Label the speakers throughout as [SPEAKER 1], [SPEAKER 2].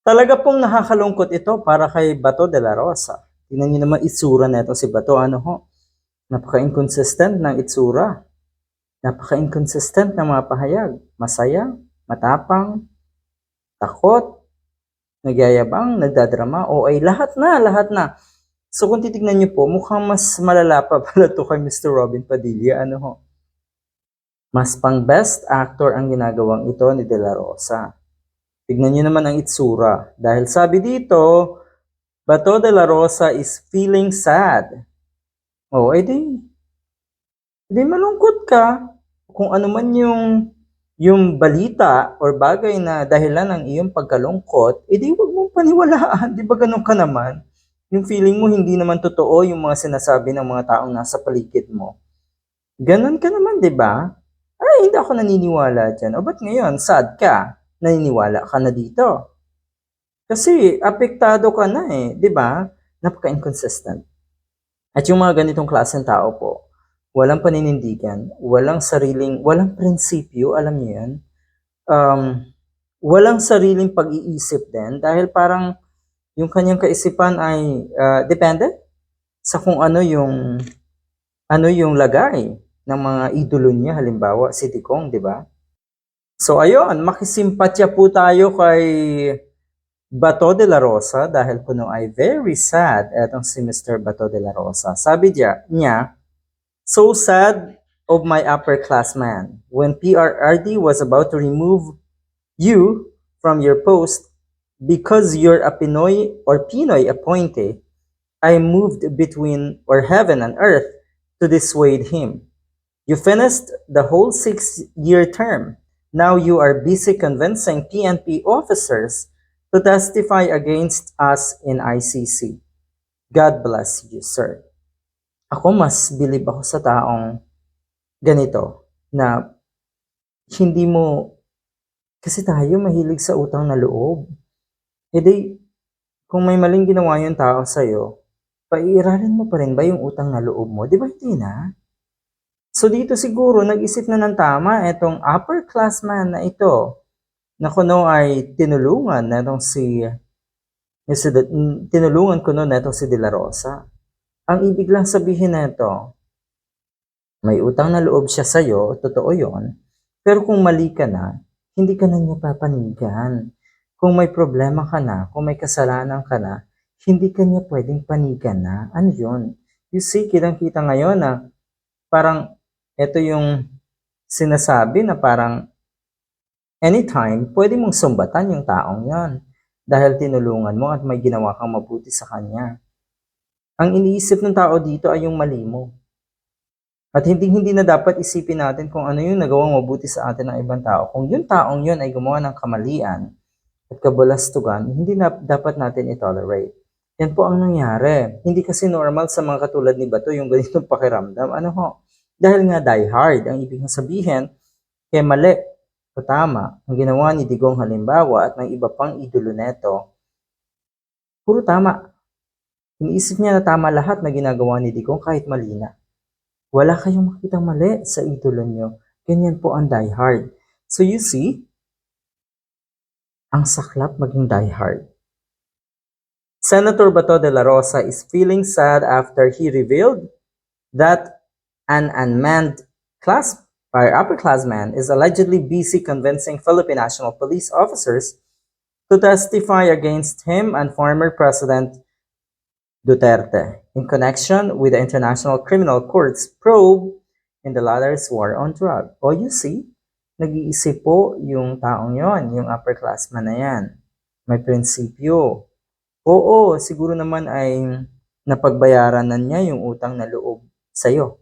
[SPEAKER 1] Talaga pong nakakalungkot ito para kay Bato de la Rosa. Tingnan niyo naman itsura nito si Bato. Ano ho? Napaka-inconsistent ng itsura. Napaka-inconsistent ng mga pahayag. Masaya, matapang, takot, nagyayabang, nagdadrama, o ay lahat na, lahat na. So kung titignan niyo po, mukhang mas malala pa pala to kay Mr. Robin Padilla. Ano ho? Mas pang best actor ang ginagawang ito ni De La Rosa. Tignan niyo naman ang itsura. Dahil sabi dito, Bato de la Rosa is feeling sad. Oh, edi, edi malungkot ka. Kung ano man yung, yung balita or bagay na dahilan ng iyong pagkalungkot, edi huwag mong paniwalaan. Di ba ganun ka naman? Yung feeling mo hindi naman totoo yung mga sinasabi ng mga taong nasa paligid mo. Ganun ka naman, di ba? Ay, hindi ako naniniwala dyan. O ba't ngayon, sad ka? Naniniwala ka na dito. Kasi apektado ka na eh, 'di ba? Napaka-inconsistent. At yung mga ganitong klaseng tao po, walang paninindigan, walang sariling, walang prinsipyo, alam niyo 'yan. Um, walang sariling pag-iisip din dahil parang yung kanyang kaisipan ay ah, depende sa kung ano yung ano yung lagay ng mga idolo niya halimbawa si Tikong, 'di ba? So ayun, makisimpatya po tayo kay Bato de la Rosa dahil puno ay very sad etong si Mr. Bato de la Rosa. Sabi niya, niya So sad of my upperclassman when PRRD was about to remove you from your post because you're a Pinoy or Pinoy appointee. I moved between or heaven and earth to dissuade him. You finished the whole six-year term. Now you are busy convincing PNP officers to testify against us in ICC. God bless you, sir. Ako mas bilib ako sa taong ganito na hindi mo kasi tayo mahilig sa utang na loob. E di, kung may maling ginawa yung tao sa'yo, paiiralin mo pa rin ba yung utang na loob mo? Di ba hindi na? So dito siguro nag-isip na ng tama itong upper classman na ito na kuno ay tinulungan na itong si, si tinulungan kuno na itong si De La Rosa. Ang ibig lang sabihin na ito, may utang na loob siya sa'yo, totoo yon. Pero kung mali ka na, hindi ka na niya papanigan. Kung may problema ka na, kung may kasalanan ka na, hindi ka niya pwedeng panigan na. Ano yun? You see, kitang-kita ngayon na parang ito yung sinasabi na parang anytime, pwede mong sumbatan yung taong yon dahil tinulungan mo at may ginawa kang mabuti sa kanya. Ang iniisip ng tao dito ay yung mali mo. At hindi hindi na dapat isipin natin kung ano yung nagawang mabuti sa atin ng ibang tao. Kung yung taong yun ay gumawa ng kamalian at kabalastugan, hindi na dapat natin i-tolerate. Yan po ang nangyari. Hindi kasi normal sa mga katulad ni Bato yung ganitong pakiramdam. Ano ho? Dahil nga die hard. Ang ibig sabihin, kaya mali o tama ang ginawa ni Digong halimbawa at ng iba pang idolo neto, puro tama. Iniisip niya na tama lahat na ginagawa ni Digong kahit mali na. Wala kayong makitang mali sa idolo niyo. Ganyan po ang die hard. So you see, ang saklap maging die hard. Senator Bato de la Rosa is feeling sad after he revealed that an unmanned class or upperclassman is allegedly busy convincing Philippine National Police officers to testify against him and former President Duterte in connection with the International Criminal Court's probe in the latter's war on drug. O you see, nag-iisip po yung taong yon, yung upperclassman na yan. May prinsipyo. Oo, siguro naman ay napagbayaran na niya yung utang na loob sa'yo.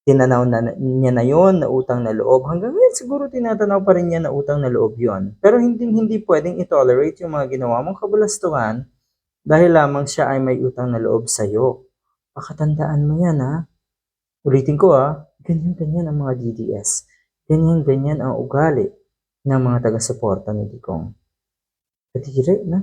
[SPEAKER 1] Tinanaw na niya na yon na utang na loob. Hanggang ngayon siguro tinatanaw pa rin niya na utang na loob yon. Pero hindi hindi pwedeng i-tolerate yung mga ginawa mong kabulastuhan dahil lamang siya ay may utang na loob sa'yo. Pakatandaan mo yan ha. Ulitin ko ha, ganyan-ganyan ang mga DDS. Ganyan-ganyan ang ugali ng mga taga-suporta ni Digong. Katiri na.